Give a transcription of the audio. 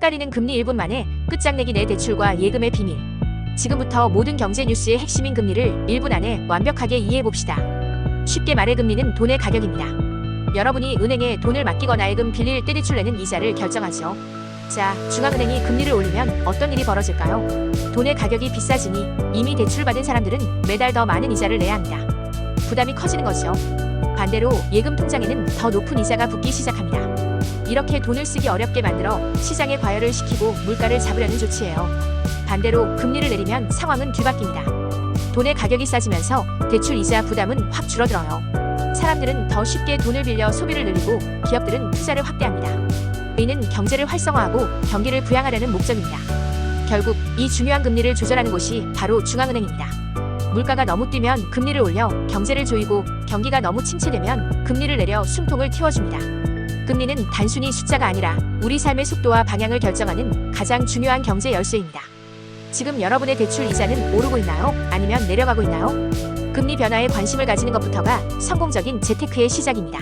헷갈리는 금리 1분 만에 끝장내기 내 대출과 예금의 비밀. 지금부터 모든 경제 뉴스의 핵심인 금리를 1분 안에 완벽하게 이해해 봅시다. 쉽게 말해 금리는 돈의 가격입니다. 여러분이 은행에 돈을 맡기거나 예금 빌릴 때 대출 내는 이자를 결정하죠. 자, 중앙은행이 금리를 올리면 어떤 일이 벌어질까요? 돈의 가격이 비싸지니 이미 대출받은 사람들은 매달 더 많은 이자를 내야 합니다. 부담이 커지는 거죠. 반대로 예금 통장에는 더 높은 이자가 붙기 시작합니다. 이렇게 돈을 쓰기 어렵게 만들어 시장에 과열을 시키고 물가를 잡으려는 조치예요. 반대로 금리를 내리면 상황은 뒤바뀝니다. 돈의 가격이 싸지면서 대출 이자 부담은 확 줄어들어요. 사람들은 더 쉽게 돈을 빌려 소비를 늘리고 기업들은 투자를 확대합니다. 이는 경제를 활성화하고 경기를 부양하려는 목적입니다. 결국 이 중요한 금리를 조절하는 곳이 바로 중앙은행입니다. 물가가 너무 뛰면 금리를 올려 경제를 조이고 경기가 너무 침체되면 금리를 내려 숨통을 틔워줍니다. 금리는 단순히 숫자가 아니라 우리 삶의 속도와 방향을 결정하는 가장 중요한 경제 열쇠입니다. 지금 여러분의 대출 이자는 오르고 있나요? 아니면 내려가고 있나요? 금리 변화에 관심을 가지는 것부터가 성공적인 재테크의 시작입니다.